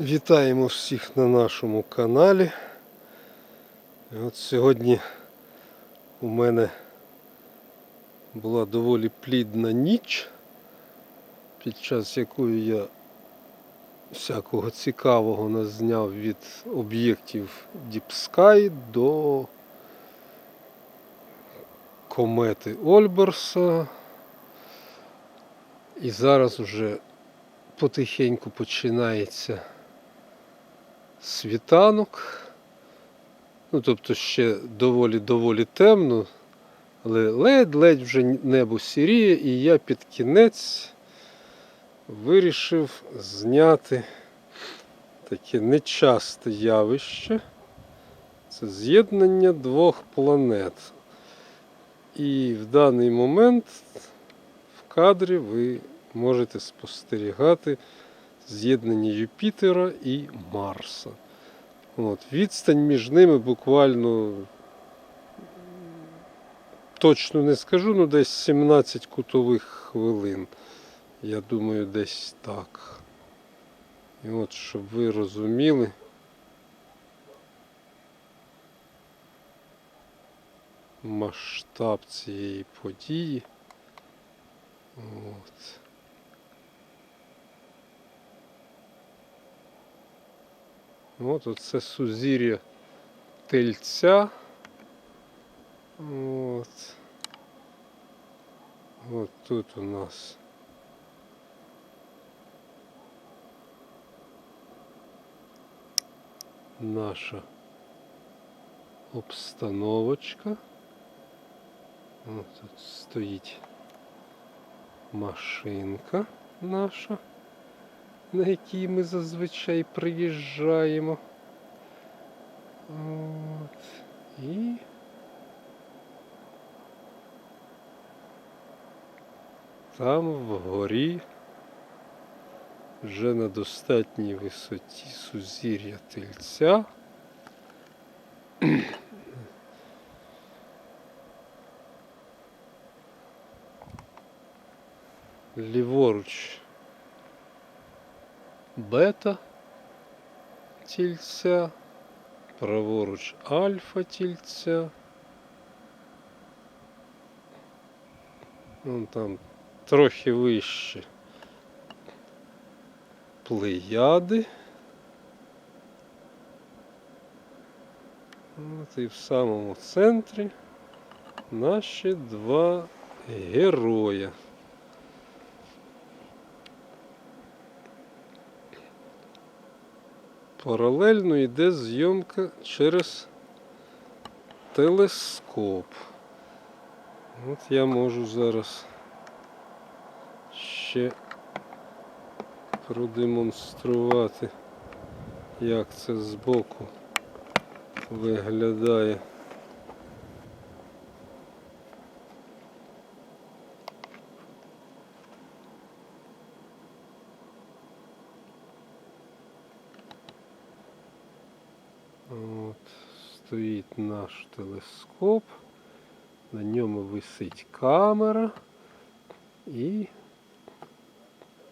Вітаємо всіх на нашому каналі. От сьогодні у мене була доволі плідна ніч, під час якої я всякого цікавого назняв від об'єктів Deep Sky до комети Ольберса. І зараз вже потихеньку починається світанок. Ну, тобто ще доволі-доволі темно, але ледь-ледь вже небо сіріє, і я під кінець вирішив зняти таке нечасте явище. Це з'єднання двох планет. І в даний момент в кадрі ви можете спостерігати з'єднання Юпітера і Марса. От, відстань між ними буквально точно не скажу, ну десь 17 кутових хвилин. Я думаю, десь так. І от, щоб ви розуміли. Масштаб цієї події. От. От оце сузір'я тельця. От. От тут у нас. Наша обстановочка. От тут стоїть машинка наша на якій ми зазвичай приїжджаємо. От. І там вгорі вже на достатній висоті сузір'я тельця. Ліворуч бета тільця, праворуч альфа тільця. Вон там трохи вище плеяди. От і в самому центрі наші два героя. Паралельно йде зйомка через телескоп. От я можу зараз ще продемонструвати, як це збоку виглядає. Стоїть наш телескоп, на ньому висить камера і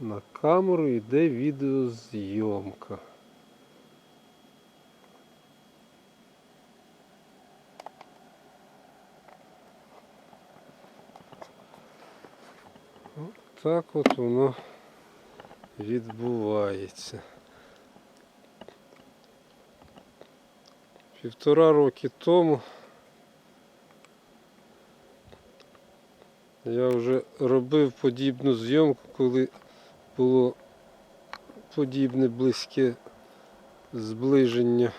на камеру йде відеозйомка. От так от воно відбувається. Півтора роки тому я вже робив подібну зйомку, коли було подібне близьке зближення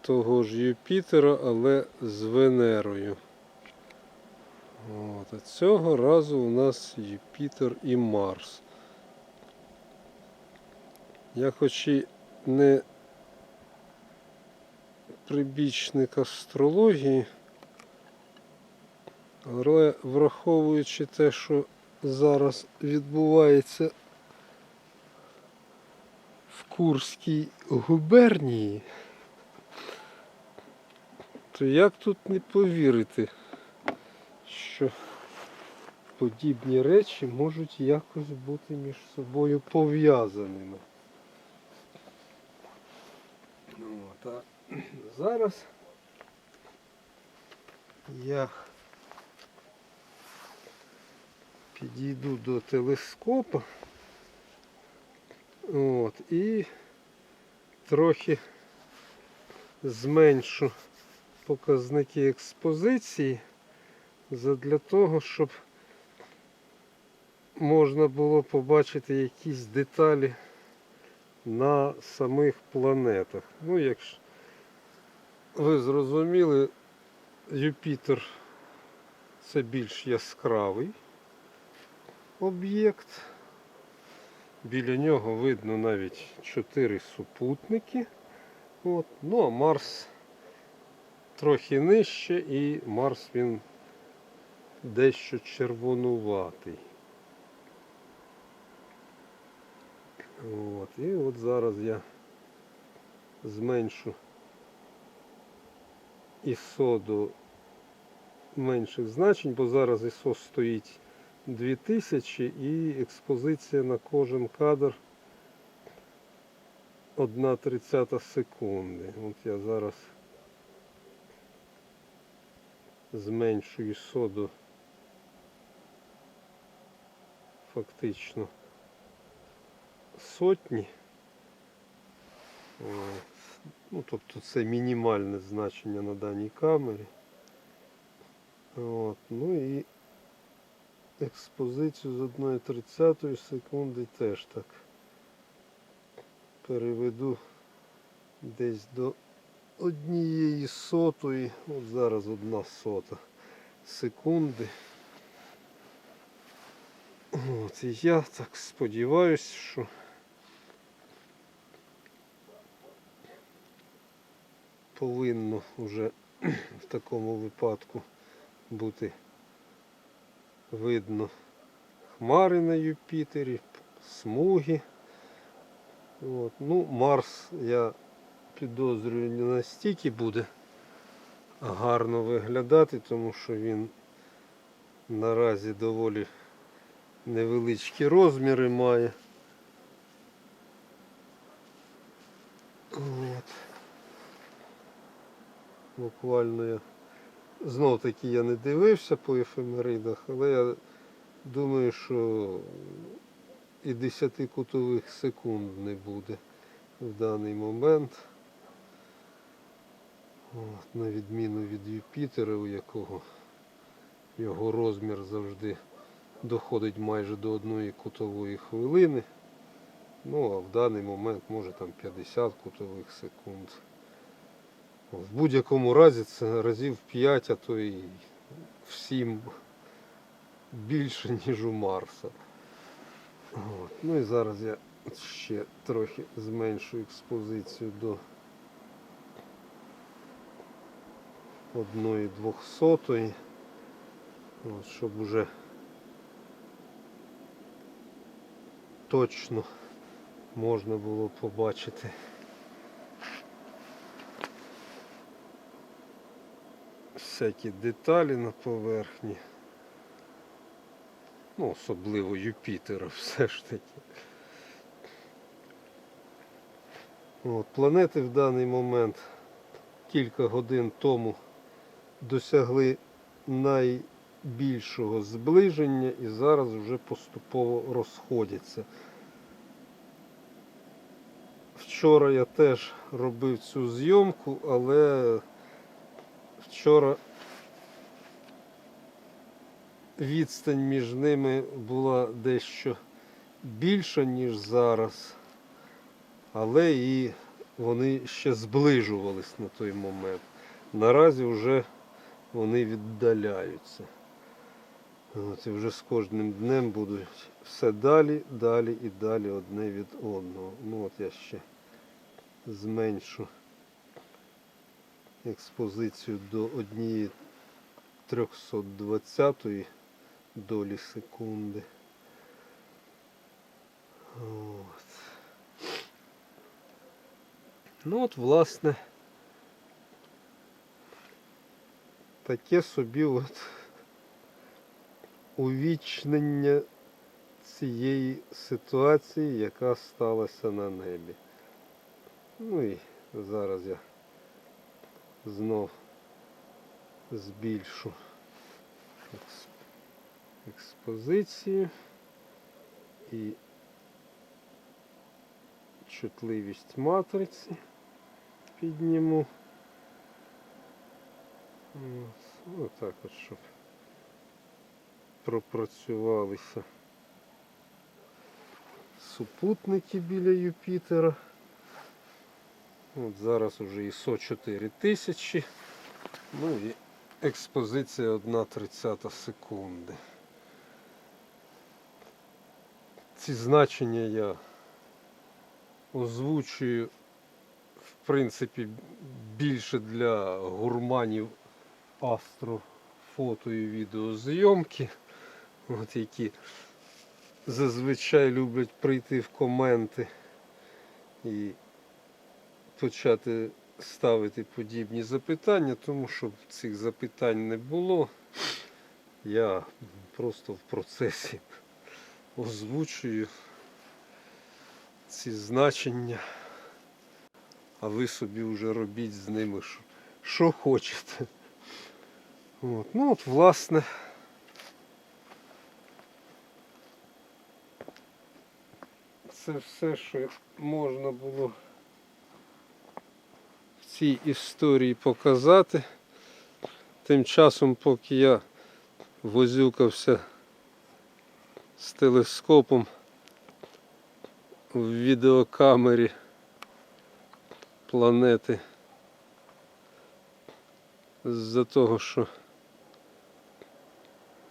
того ж Юпітера, але з Венерою. От, а цього разу у нас Юпітер і Марс. Я хоч і не прибічник астрології, але враховуючи те, що зараз відбувається в Курській губернії, то як тут не повірити, що подібні речі можуть якось бути між собою пов'язаними. Ну, а зараз я підійду до телескопа от, і трохи зменшу показники експозиції задля того, щоб можна було побачити якісь деталі на самих планетах. Ну, якщо ви зрозуміли, Юпітер це більш яскравий об'єкт. Біля нього видно навіть чотири супутники. От. Ну а Марс трохи нижче і Марс він дещо червонуватий. От. І от зараз я зменшу ISO до менших значень, бо зараз ISO стоїть 2000 і експозиція на кожен кадр 1 тридцята секунди. От я зараз зменшу ISO фактично сотні. От. Ну, тобто це мінімальне значення на даній камері. От. Ну і експозицію з 1,30 секунди теж так переведу десь до однієї сотої, от зараз одна сота секунди. От, і я так сподіваюся, що повинно вже в такому випадку бути видно хмари на Юпітері, смуги. От. Ну, Марс, я підозрюю, не настільки буде гарно виглядати, тому що він наразі доволі невеличкі розміри має. От. Буквально знов таки я не дивився по ефемеридах, але я думаю, що і 10 кутових секунд не буде в даний момент. От, на відміну від Юпітера, у якого його розмір завжди доходить майже до одної кутової хвилини. Ну, а в даний момент може там 50 кутових секунд. В будь-якому разі це разів 5, а то і в 7 більше, ніж у Марса. От. Ну і зараз я ще трохи зменшу експозицію до одної двохсотої, От, щоб уже точно можна було побачити всякі деталі на поверхні. Ну, особливо Юпітера все ж таки. От, планети в даний момент кілька годин тому досягли найбільшого зближення і зараз вже поступово розходяться. Вчора я теж робив цю зйомку, але вчора відстань між ними була дещо більша, ніж зараз, але і вони ще зближувались на той момент. Наразі вже вони віддаляються. От, і вже з кожним днем будуть все далі, далі і далі одне від одного. Ну от я ще зменшу експозицію до однієї 320 долі секунди. От. Ну от, власне, таке собі от увічнення цієї ситуації, яка сталася на небі. Ну і зараз я знов збільшу екс- експозицію і чутливість матриці підніму. Отак от, щоб пропрацювалися супутники біля Юпітера. От зараз уже ISO 4000. Ну і експозиція 1,30 секунди. Ці значення я озвучую в принципі більше для гурманів астрофото і відеозйомки, от які зазвичай люблять прийти в коменти і почати ставити подібні запитання, тому що цих запитань не було. Я просто в процесі озвучую ці значення, а ви собі вже робіть з ними що, що хочете. От. Ну от, власне. Це все, що можна було в цій історії показати. Тим часом, поки я возюкався з телескопом в відеокамері планети з-за того, що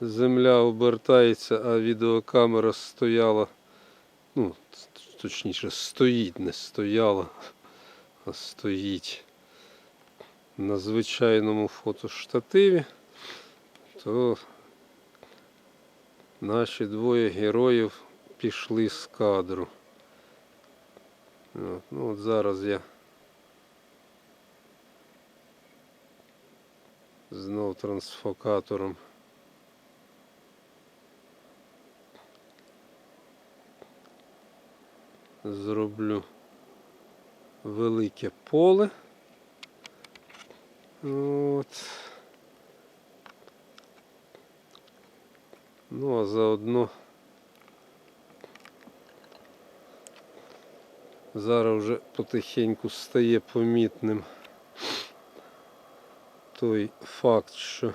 Земля обертається, а відеокамера стояла, ну, точніше, стоїть, не стояла, а стоїть на звичайному фотоштативі, то наші двоє героїв пішли з кадру. От, ну, от зараз я знов трансфокатором зроблю велике поле. От. Ну, а заодно зараз вже потихеньку стає помітним той факт, що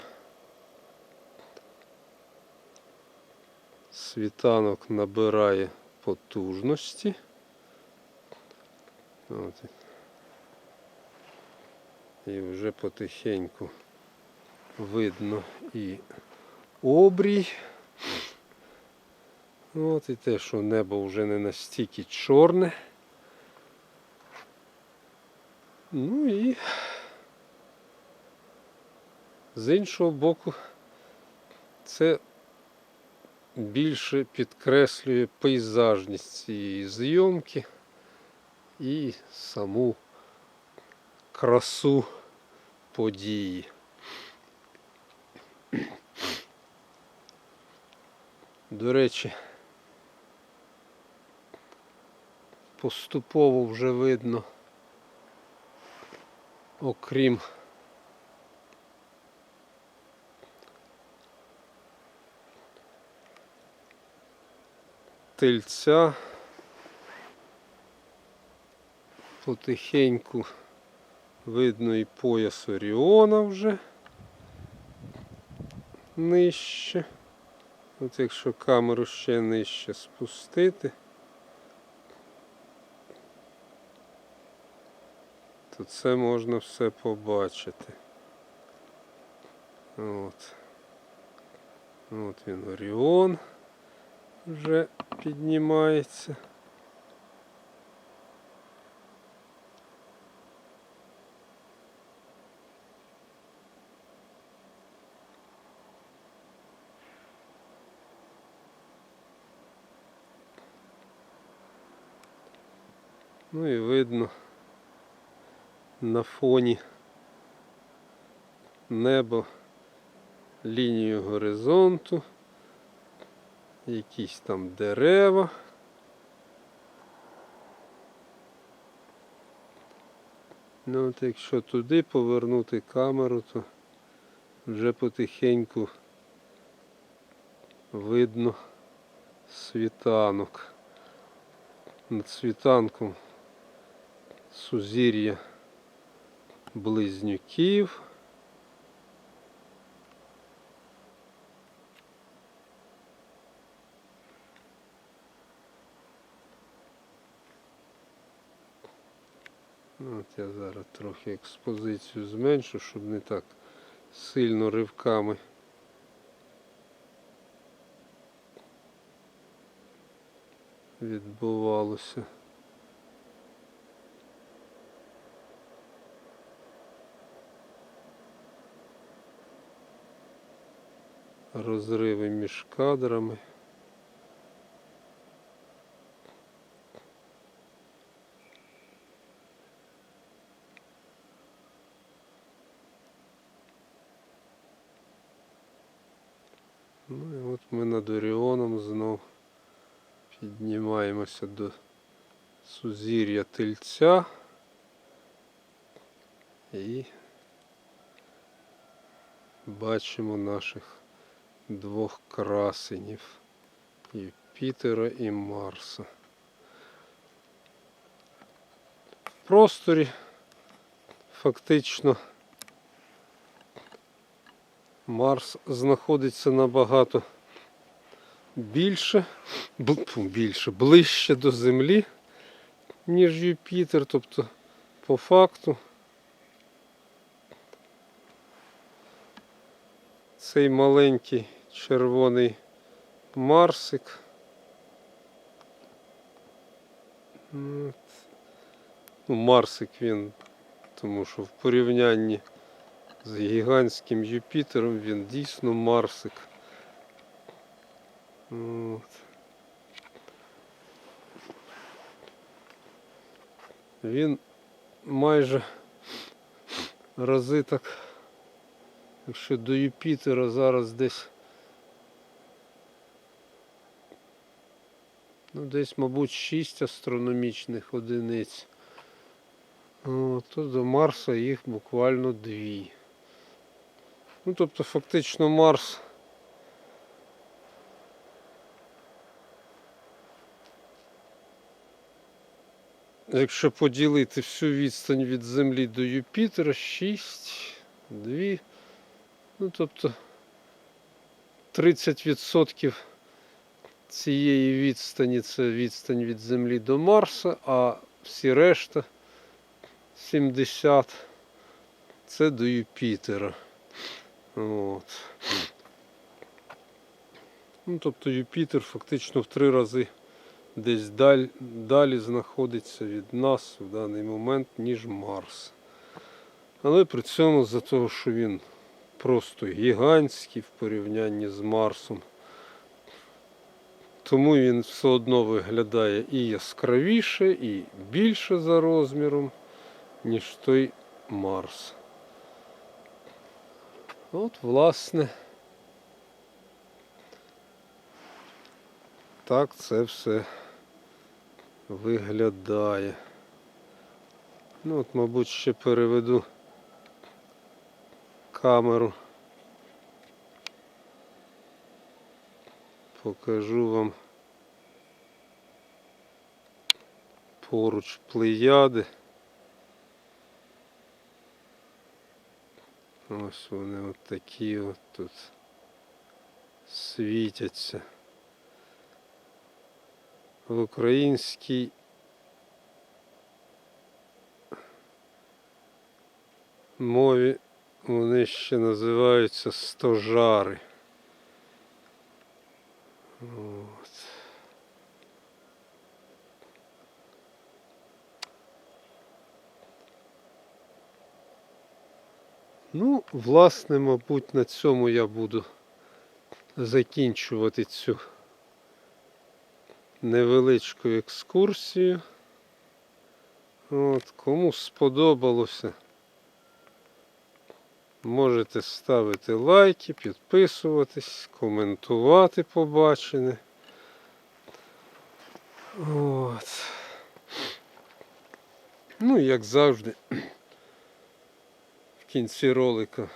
світанок набирає потужності. От. І вже потихеньку видно і обрій. От і те, що небо вже не настільки чорне. Ну і з іншого боку, це більше підкреслює пейзажність цієї зйомки і саму красу події. До речі, поступово вже видно, окрім тельця потихеньку видно і пояс Оріона вже нижче. От якщо камеру ще нижче спустити, то це можна все побачити. От. От він Оріон вже піднімається. Ну і видно на фоні неба лінію горизонту Якісь там дерева. Ну от якщо туди повернути камеру, то вже потихеньку видно світанок. Над світанком сузір'я близнюків. Ну, От я зараз трохи експозицію зменшу, щоб не так сильно ривками. Відбувалося. Розриви між кадрами. Ну і от ми над Оріоном знов піднімаємося до сузір'я тельця і бачимо наших двох красенів Юпітера і Марса. В просторі фактично Марс знаходиться набагато більше, більше, ближче до Землі, ніж Юпітер. Тобто, по факту, цей маленький червоний Марсик. ну, Марсик він, тому що в порівнянні з гігантським Юпітером він дійсно Марсик. От. Він майже рази так, якщо до Юпітера зараз десь, ну десь, мабуть, 6 астрономічних одиниць. О, то до Марса їх буквально дві. Ну, тобто фактично Марс Якщо поділити всю відстань від Землі до Юпітера 6, 2, ну тобто 30% цієї відстані це відстань від Землі до Марса, а всі решта 70 це до Юпітера. От. Ну, тобто Юпітер фактично в три рази десь даль, далі знаходиться від нас в даний момент, ніж Марс. Але при цьому за того, що він просто гігантський в порівнянні з Марсом, тому він все одно виглядає і яскравіше, і більше за розміром, ніж той Марс. От, власне, так це все виглядає. Ну от, мабуть, ще переведу камеру. Покажу вам поруч плеяди. Ось вони от такі от тут світяться. В українській мові вони ще називаються стожари. От. Ну, власне, мабуть, на цьому я буду закінчувати цю невеличку екскурсію. От, кому сподобалося, можете ставити лайки, підписуватись, коментувати побачене. От. Ну, як завжди, в кінці ролика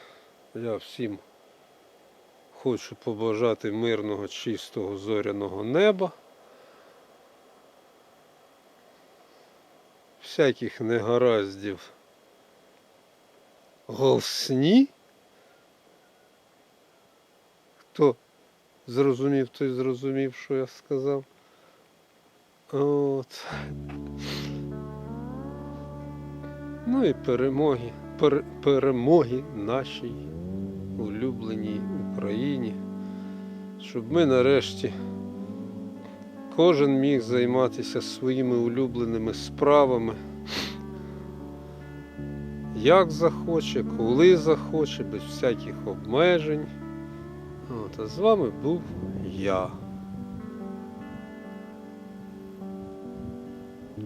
я всім хочу побажати мирного, чистого зоряного неба. Всяких негараздів голосні. Хто зрозумів, той зрозумів, що я сказав. От. Ну і перемоги, пер, перемоги нашій улюбленій Україні, щоб ми нарешті кожен міг займатися своїми улюбленими справами. Як захоче, коли захоче, без всяких обмежень. От, а з вами був я.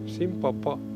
Всім па-па.